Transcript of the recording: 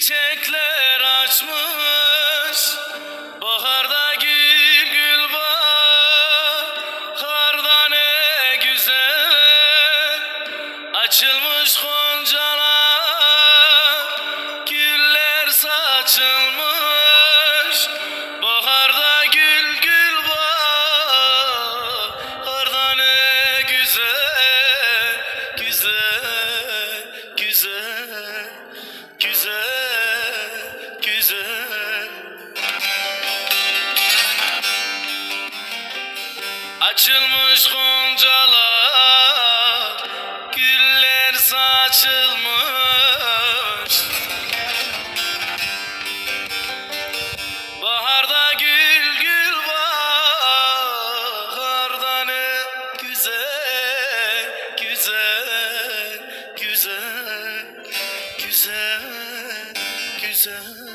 Çiçekler açmış. Baharda gül gül Karda ne güzel. Açılmış goncalar Güller saçılmış. Baharda gül gül Karda ne güzel Güzel, güzel. Açılmış goncalar, güller saçılmış. Baharda gül gül baharda ne güzel, güzel, güzel, güzel, güzel.